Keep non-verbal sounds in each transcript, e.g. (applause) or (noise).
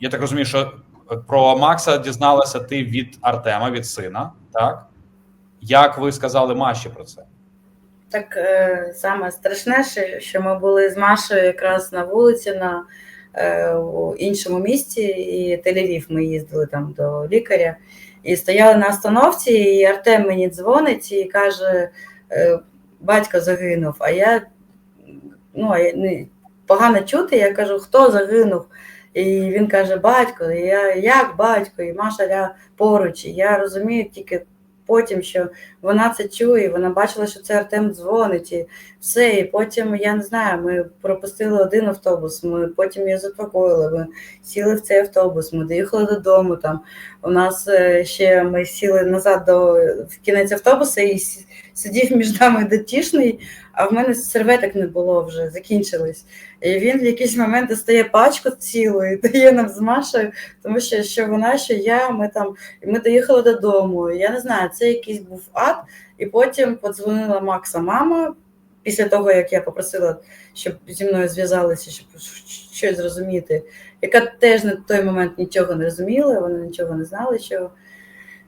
я так розумію, що про Макса дізналася ти від Артема, від сина, так? Як ви сказали Маші про це? Так е, саме страшне, що- ми були з Машею якраз на вулиці на е, у іншому місті, і Тель-Авів ми їздили там до лікаря. І стояли на остановці, і Артем мені дзвонить і каже: е, батько загинув. А я ну, а я не- погано чути, я кажу, хто загинув? І він каже, батько, я як батько, і Маша ля поруч. І я розумію тільки потім, що вона це чує, вона бачила, що це Артем дзвонить, і все. І потім, я не знаю, ми пропустили один автобус, ми потім її заспокоїли, ми сіли в цей автобус, ми доїхали додому. Там у нас е, ще ми сіли назад до в кінець автобуса і сидів між нами дотішний, а в мене серветок не було вже, закінчились. І він в якийсь момент достає пачку цілу і (laughs) дає нам з Машею, тому що, що вона, що я, ми там і ми доїхали додому. Я не знаю, це якийсь був ад. І потім подзвонила Макса мама після того, як я попросила, щоб зі мною зв'язалися, щоб щось зрозуміти, яка теж на той момент нічого не розуміла, вона нічого не знала, що.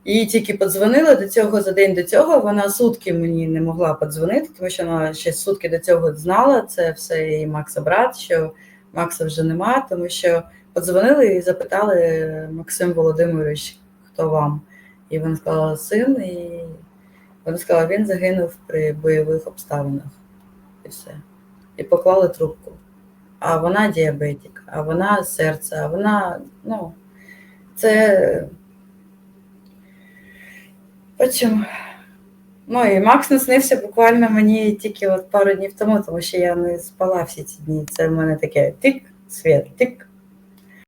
Їй тільки подзвонили до цього за день до цього. Вона сутки мені не могла подзвонити, тому що вона ще сутки до цього знала це все і Макса брат, що Макса вже нема, тому що подзвонили і запитали Максим Володимирович, хто вам? І він сказала син, і вона сказала, він загинув при бойових обставинах. І все. І поклали трубку. А вона діабетик, а вона серце, а вона, ну, це. Потім. Ну і Макс наснився буквально мені тільки от пару днів тому, тому що я не спала всі ці дні. Це в мене таке тик, світ, тик,